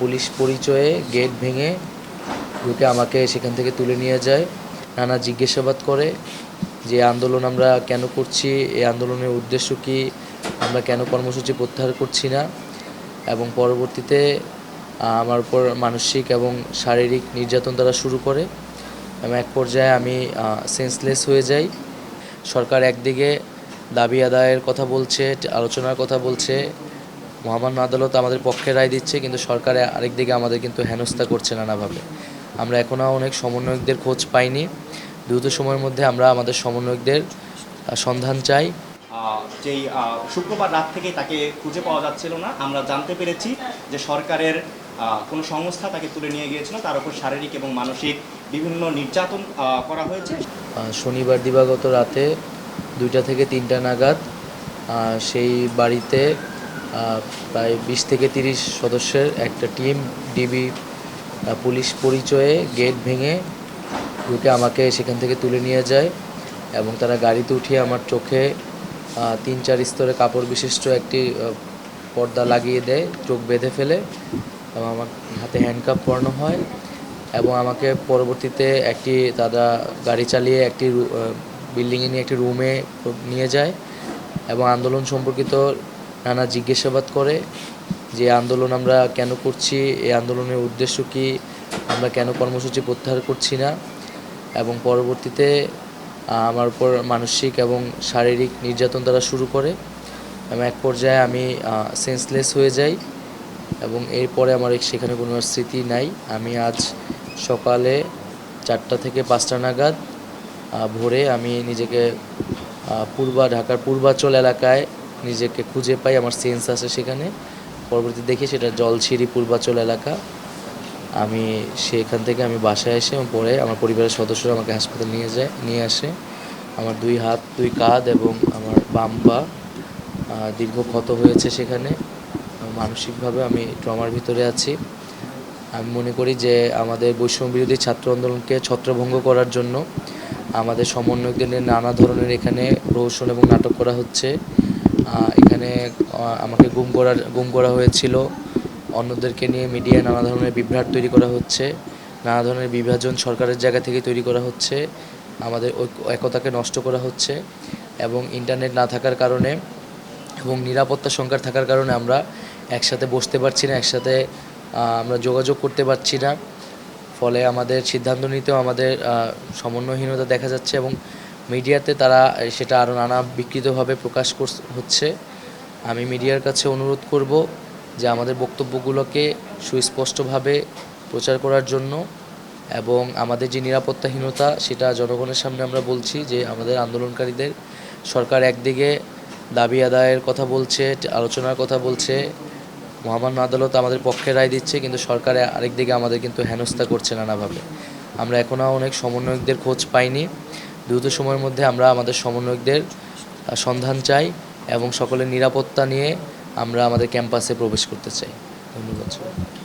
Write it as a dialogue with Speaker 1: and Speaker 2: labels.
Speaker 1: Police পরিচয়ে gate ভেঙে ঢুকে আমাকে সেখান থেকে তুলে নিয়ে যায়। নানা জিজ্ঞাসাবাদ করে যে, আন্দোলন আমরা কেন করছি? এই আন্দোলনের উদ্দেশ্য কি? আমরা কেন কর্মসূচি প্রত্যাহার করছি না? এবং পরবর্তীতে আমার উপর মানসিক এবং শারীরিক নির্যাতন তারা শুরু করে। এবং এক পর্যায়ে আমি সেন্সলেস হয়ে যাই। সরকার একদিকে দাবি আদায়ের কথা বলছে, আলোচনার কথা বলছে মহামান্য আদালত আমাদের পক্ষে রায় দিচ্ছে কিন্তু সরকার আরেকদিকে আমাদের কিন্তু হেনস্থা করছে নানাভাবে। আমরা এখনও অনেক সমন্বয়কদের খোঁজ পাইনি। দ্রুত সময়ের মধ্যে আমরা আমাদের সমন্বয়কদের সন্ধান চাই।
Speaker 2: যেই শুক্রবার রাত থেকে তাকে খুঁজে পাওয়া যাচ্ছিল না আমরা জানতে পেরেছি যে সরকারের কোনো সংস্থা তাকে তুলে নিয়ে গিয়েছিল। তার উপর শারীরিক এবং মানসিক বিভিন্ন নির্যাতন করা হয়েছে।
Speaker 1: শনিবার দিবাগত রাতে দুইটা থেকে তিনটা নাগাদ সেই বাড়িতে প্রায় বিশ থেকে তিরিশ সদস্যের একটা টিম, ডিবি পুলিশ পরিচয়ে গেট ভেঙে ঢুকে আমাকে সেখান থেকে তুলে নিয়ে যায় এবং তারা গাড়িতে উঠিয়ে আমার চোখে তিন চার স্তরে কাপড় বিশিষ্ট একটি পর্দা লাগিয়ে দেয়, চোখ বেঁধে ফেলে এবং আমার হাতে হ্যান্ডকাপ পরানো হয় এবং আমাকে পরবর্তীতে একটি তারা গাড়ি চালিয়ে একটি বিল্ডিংয়ে নিয়ে একটি রুমে নিয়ে যায় এবং আন্দোলন সম্পর্কিত নানা জিজ্ঞাসাবাদ করে যে, আন্দোলন আমরা কেন করছি? এই আন্দোলনের উদ্দেশ্য কি? আমরা কেন কর্মসূচি প্রত্যাহার করছি না? এবং পরবর্তীতে আমার উপর মানসিক এবং শারীরিক নির্যাতন তারা শুরু করে। এবং এক পর্যায়ে আমি সেন্সলেস হয়ে যাই এবং এরপরে আমার সেখানে কোনো স্মৃতি নাই। আমি আজ সকালে চারটা থেকে পাঁচটা নাগাদ ভোরে আমি নিজেকে পূর্বা, ঢাকার পূর্বাচল এলাকায় নিজেকে খুঁজে পাই, আমার সেন্স আছে সেখানে। পরবর্তী দেখি সেটা জলছিরি পূর্বাচল এলাকা। আমি সেখান থেকে আমি বাসায় এসে পরে আমার পরিবারের সদস্যরা আমাকে হাসপাতালে নিয়ে যায়, নিয়ে আসে। আমার দুই হাত, দুই কাঁধ এবং আমার বাম পা দীর্ঘ ক্ষত হয়েছে সেখানে। মানসিকভাবে আমি ট্রমার ভিতরে আছি। আমি মনে করি যে আমাদের বৈষম্য বিরোধী ছাত্র আন্দোলনকে ছত্রভঙ্গ করার জন্য আমাদের সমন্বয়কদের নানা ধরনের এখানে প্রহসন এবং নাটক করা হচ্ছে। এখানে আমাকে গুম করার, গুম করা হয়েছিল। অন্যদেরকে নিয়ে মিডিয়ায় নানা ধরনের বিভ্রাট তৈরি করা হচ্ছে। নানা ধরনের বিভাজন সরকারের জায়গা থেকে তৈরি করা হচ্ছে। আমাদের একতাকে নষ্ট করা হচ্ছে এবং ইন্টারনেট না থাকার কারণে এবং নিরাপত্তা সংকট থাকার কারণে আমরা একসাথে বসতে পারছি না, একসাথে আমরা যোগাযোগ করতে পারছি না। ফলে আমাদের সিদ্ধান্ত নিতেও আমাদের সমন্বয়হীনতা দেখা যাচ্ছে এবং মিডিয়াতে তারা সেটা আরও নানা বিকৃতভাবে প্রকাশ হচ্ছে। আমি মিডিয়ার কাছে অনুরোধ করব যে আমাদের বক্তব্যগুলোকে সুস্পষ্টভাবে প্রচার করার জন্য এবং আমাদের যে নিরাপত্তাহীনতা, সেটা জনগণের সামনে আমরা বলছি যে আমাদের আন্দোলনকারীদের সরকার একদিকে দাবি আদায়ের কথা বলছে আলোচনার কথা বলছে, মহামান্য আদালত আমাদের পক্ষে রায় দিচ্ছে, কিন্তু সরকার আরেকদিকে আমাদের কিন্তু হেনস্থা করছে নানাভাবে। আমরা এখনও অনেক সমন্বয়কদের খোঁজ পাইনি। দ্রুত সময়ের মধ্যে আমরা আমাদের সমন্বয়কদের সন্ধান চাই এবং সকলের নিরাপত্তা নিয়ে আমরা আমাদের ক্যাম্পাসে প্রবেশ করতে চাই ধন্যবাদ।